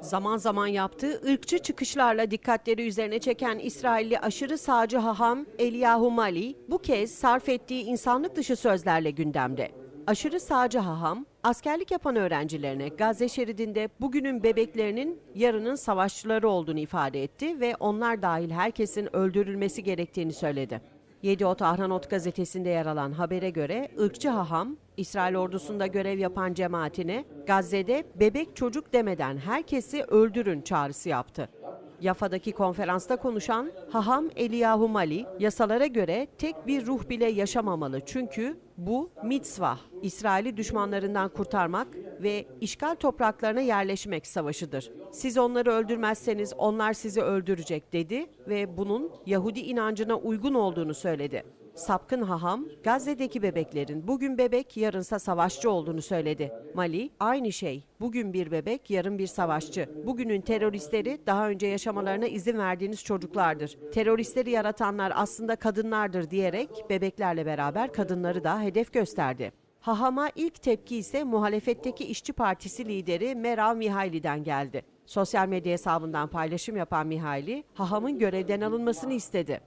Zaman zaman yaptığı ırkçı çıkışlarla dikkatleri üzerine çeken İsrailli aşırı sağcı haham Eliyahu Mali bu kez sarf ettiği insanlık dışı sözlerle gündemde. Aşırı sağcı haham, askerlik yapan öğrencilerine Gazze şeridinde bugünün bebeklerinin yarının savaşçıları olduğunu ifade etti ve onlar dahil herkesin öldürülmesi gerektiğini söyledi. Yediot Ahranot gazetesinde yer alan habere göre ırkçı haham, İsrail ordusunda görev yapan cemaatine Gazze'de bebek çocuk demeden herkesi öldürün çağrısı yaptı. Yafa'daki konferansta konuşan Haham Eliyahu Mali, yasalara göre tek bir ruh bile yaşamamalı çünkü bu mitzvah, İsrail'i düşmanlarından kurtarmak ve işgal topraklarına yerleşmek savaşıdır. Siz onları öldürmezseniz onlar sizi öldürecek dedi ve bunun Yahudi inancına uygun olduğunu söyledi. Sapkın haham, Gazze'deki bebeklerin bugün bebek, yarınsa savaşçı olduğunu söyledi. Mali, aynı şey. Bugün bir bebek, yarın bir savaşçı. Bugünün teröristleri daha önce yaşamalarına izin verdiğiniz çocuklardır. Teröristleri yaratanlar aslında kadınlardır diyerek bebeklerle beraber kadınları da hedef gösterdi. Hahama ilk tepki ise muhalefetteki İşçi Partisi lideri Meral Mihaili'den geldi. Sosyal medya hesabından paylaşım yapan Mihaili, Haham'ın görevden alınmasını istedi.